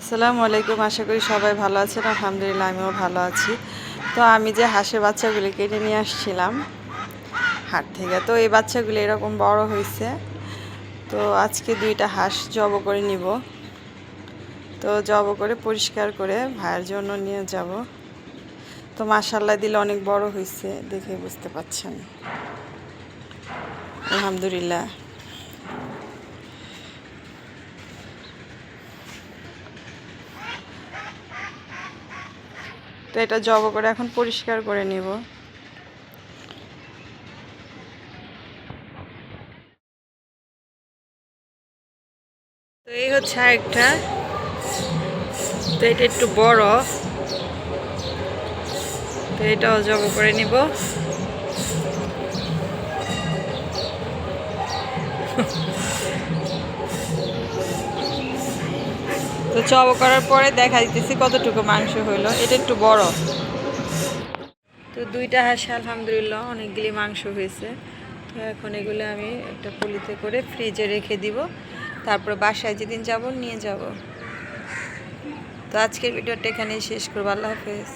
আসসালামু আলাইকুম, আশা করি সবাই ভালো আছেন। আলহামদুলিল্লাহ, আমিও ভালো আছি। তো আমি যে হাঁসের বাচ্চাগুলি কেটে নিয়ে আসছিলাম হাট থেকে, তো এই বাচ্চাগুলি এরকম বড় হয়েছে। তো আজকে দুইটা হাঁস জব করে নিব। তো জব করে পরিষ্কার করে ভাইয়ের জন্য নিয়ে যাব। তো মাসাল্লাহ দিলে অনেক বড় হয়েছে, দেখে বুঝতে পারছেন। আলহামদুলিল্লাহ। তো এটা জব করে এখন পরিষ্কার করে নিব। তো এই হচ্ছে একটা তো এটা একটু বড়। তো এটাও জব করে নিব। তো চব করার পরে দেখা দিতেছি কতটুকু মাংস হইল। এটা একটু বড়। তো দুইটা হাঁস, আলহামদুলিল্লাহ, অনেকগুলি মাংস হয়েছে। তো এখন এগুলো আমি একটা পুলিতে করে ফ্রিজে রেখে দিব। তারপর বাসায় যেদিন যাব, নিয়ে যাব। তো আজকের ভিডিওটা এখানেই শেষ করব। আল্লাহ হাফেজ।